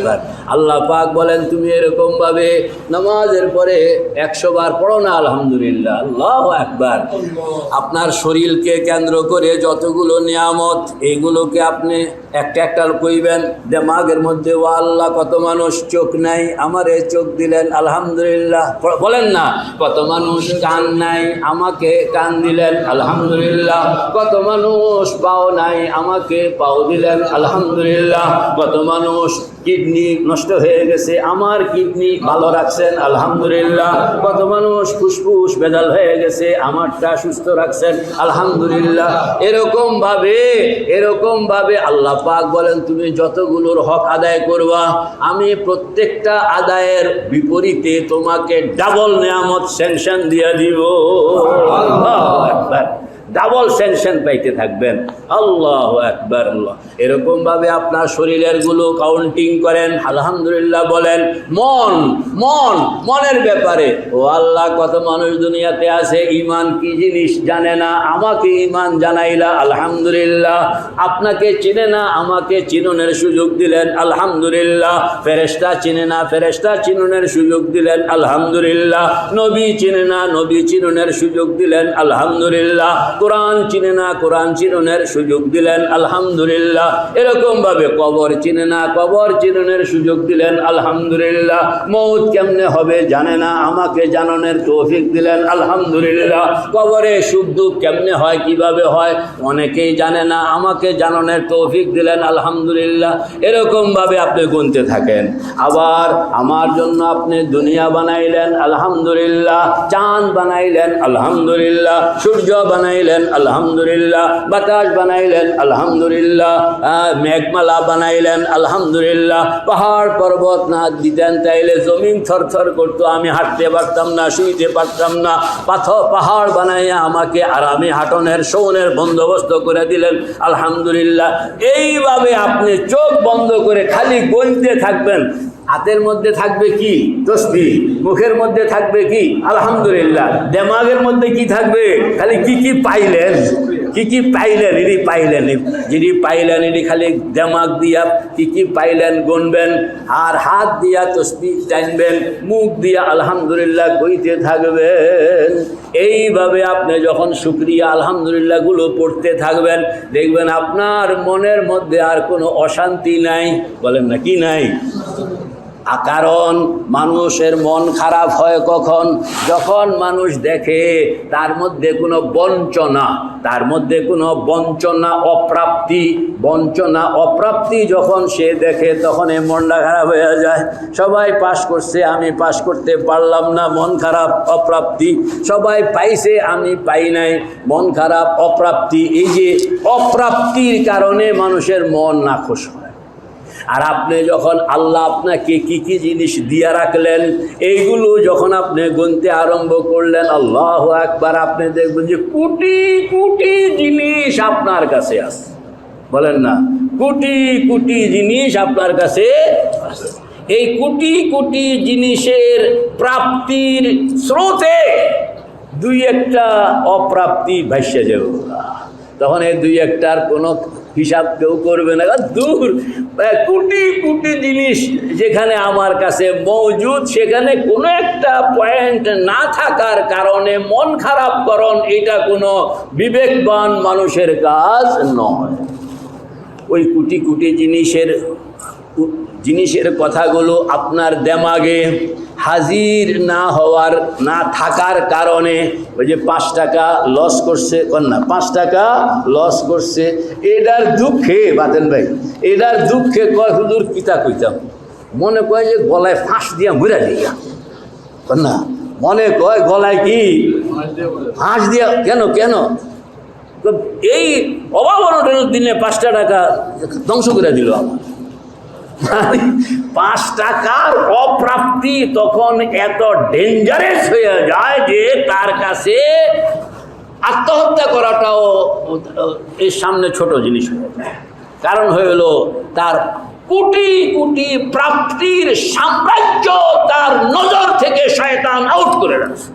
একবার আল্লাহ পাক বলেন, তুমি এরকম ভাবে নামাজের পরে একশো বার পড়ো না, আলহামদুলিল্লাহ, আল্লাহ একবার আপনার শরীরকে কেন্দ্র করে যতগুলো নিয়ামত এইগুলোকে আপনি একটা একটা কইবেন। দেমাগের মধ্যে ও আল্লাহ, কত মানুষ চোখ নাই, আমারে চোখ দিলেন, আলহামদুলিল্লাহ। বলেন না, কত মানুষ কান নাই, আমাকে কান দিলেন, আলহামদুলিল্লাহ। কত মানুষ পাও নাই, আমাকে পাও দিলেন, আলহামদুলিল্লাহ। কত মানুষ কিডনি নষ্ট হয়ে গেছে, আমার কিডনি ভালো রাখছেন, আলহামদুলিল্লাহ। কত মানুষ ফুসফুস বেদাল হয়ে গেছে, আমারটা সুস্থ রাখছেন, আলহামদুলিল্লাহ। এরকম ভাবে এরকম ভাবে আল্লাহ পাক বলেন, তুমি যতগুলোর হক আদায় করবা, আমি প্রত্যেকটা আদায়ের বিপরীতে তোমাকে ডাবল নিয়ামত স্যাংশন দিয়ে দিব। ডাবল স্যাংশন পাইতে থাকবেন। আল্লাহ একবার আল্লাহ। এরকম ভাবে আপনার শরীরেরগুলো কাউন্টিং করেন, আলহামদুলিল্লাহ বলেন, মন মন, মনের ব্যাপারে। ও আল্লাহ, কত মানুষ দুনিয়াতে আছে ইমান কি জিনিস জানে না, আমাকে ইমান জানাইলা, আলহামদুলিল্লাহ। আপনাকে চিনে না, আমাকে চিননের সুযোগ দিলেন, আলহামদুলিল্লাহ। ফেরেস্তা চিনে না ফেরেস্তা চিননের সুযোগ দিলেন, আলহামদুলিল্লাহ। নবী চিনে না, নবী চিননের সুযোগ দিলেন, আলহামদুলিল্লাহ। কোরআন চিনে না, কোরআন চিননের সুযোগ দিলেন, আলহামদুলিল্লাহ। এরকম ভাবে কবর চিনে না, কবর চিননের সুযোগ দিলেন, আলহামদুলিল্লাহ। মৌত কেমনে হবে জানে না, আমাকে জাননের তৌফিক দিলেন, আলহামদুলিল্লাহ। কবরে সুখ দুঃখ কেমনে হয়, কীভাবে হয়, অনেকেই জানে না, আমাকে জাননের তৌফিক দিলেন, আলহামদুলিল্লাহ। এরকম ভাবে আপনি গুনতে থাকেন। আবার আমার জন্য আপনি দুনিয়া বানাইলেন, আলহামদুলিল্লাহ। চাঁদ বানাইলেন, আলহামদুলিল্লাহ। সূর্য বানাইলেন আলহামদুলিল্লাহ। বাতাস বানাইলেন, আলহামদুলিল্লাহ। মেঘমালা বানাইলেন, আলহামদুলিল্লাহ। পাহাড় পর্বত না দিতেন তাইলে জমিন থরথর করতো, আমি হাঁটতে পারতাম না, শুইতে পারতাম না। পাথর পাহাড় বানাইয়া আমাকে আরামে হাঁটনের, শোনের বন্দোবস্ত করে দিলেন, আলহামদুলিল্লাহ। এইভাবে আপনি চোখ বন্ধ করে খালি গণতে থাকবেন। হাতের মধ্যে থাকবে কি? তসবি। মুখের মধ্যে থাকবে কি? আলহামদুলিল্লাহ। দেমাগের মধ্যে কি থাকবে? খালি কি কি পাইলেন? কি কি পাইলেন? এটি পাইলেন। যিনি পাইলেন এটি খালি দেমাগ দিয়া কি কি পাইলেন, গুনবেন। আর হাত দিয়া তসবি টানবেন, মুখ দিয়া আলহামদুলিল্লাহ কইতে থাকবেন। এইভাবে আপনি যখন শুক্রিয়া, আলহামদুলিল্লাহগুলো পড়তে থাকবেন, দেখবেন আপনার মনের মধ্যে আর কোনো অশান্তি নাই। বলেন না কি নাই? কারণ মানুষের মন খারাপ হয় কখন? যখন মানুষ দেখে তার মধ্যে কোনো বঞ্চনা, তার মধ্যে কোনো বঞ্চনা অপ্রাপ্তি বঞ্চনা অপ্রাপ্তি যখন সে দেখে তখন এই মনটা খারাপ হয়ে যায়। সবাই পাশ করছে, আমি পাশ করতে পারলাম না, মন খারাপ, অপ্রাপ্তি। সবাই পাইছে, আমি পাই নাই, মন খারাপ, অপ্রাপ্তি। এই যে অপ্রাপ্তির কারণে মানুষের মন নাখোশ হয়। আর আপনি যখন আল্লাহ আপনাকে কি কি জিনিস দিয়া রাখলেন, এইগুলো যখন আপনি গুনতে আরম্ভ করলেন, আল্লাহ একবার আপনি দেখবেন যে কোটি কোটি জিনিস আপনার কাছে আছে বলেন না, কোটি কোটি জিনিস আপনার কাছে। এই কোটি কোটি জিনিসের প্রাপ্তির স্রোতে দুই একটা অপ্রাপ্তি ভাসে যাবে তখন এই দুই একটার কোনো হিসাব কেউ করবে না। দূর কোটি কোটি জিনিস যেখানে আমার কাছে মজুদ, সেখানে কোনো একটা পয়েন্ট না থাকার কারণে মন খারাপ করণ, এটা কোনো বিবেকবান মানুষের কাজ নয়। ওই কোটি কোটি জিনিসের জিনিসের কথাগুলো আপনার দেমাগে হাজির না হওয়ার, না থাকার কারণে ওই যে পাঁচ টাকা লস করছে না, পাঁচ টাকা লস করছে। এটার দুঃখে, বাতেন ভাই, এটার দুঃখে কয়, হুজুর কিতা কইতাম? মনে কয় যে গলায় ফাঁস দিয়া মরা দিয়া না, মনে কয় গলায় কি? ফাঁস দিয়া, কেন কেন? এই অভাব অনটনের দিনে পাঁচটা টাকা ধ্বংস করে দিল আমার। পাঁচ টাকার অপ্রাপ্তি তখন এত ডেঞ্জারাস হয়ে যায় যে তার কাছে আত্মহত্যা করাটাও এর সামনে ছোট জিনিস হয়ে যায়। কারণ হইল তার কোটি কোটি প্রাপ্তির সাম্রাজ্য তার নজর থেকে শয়তান আউট করে রাখছে।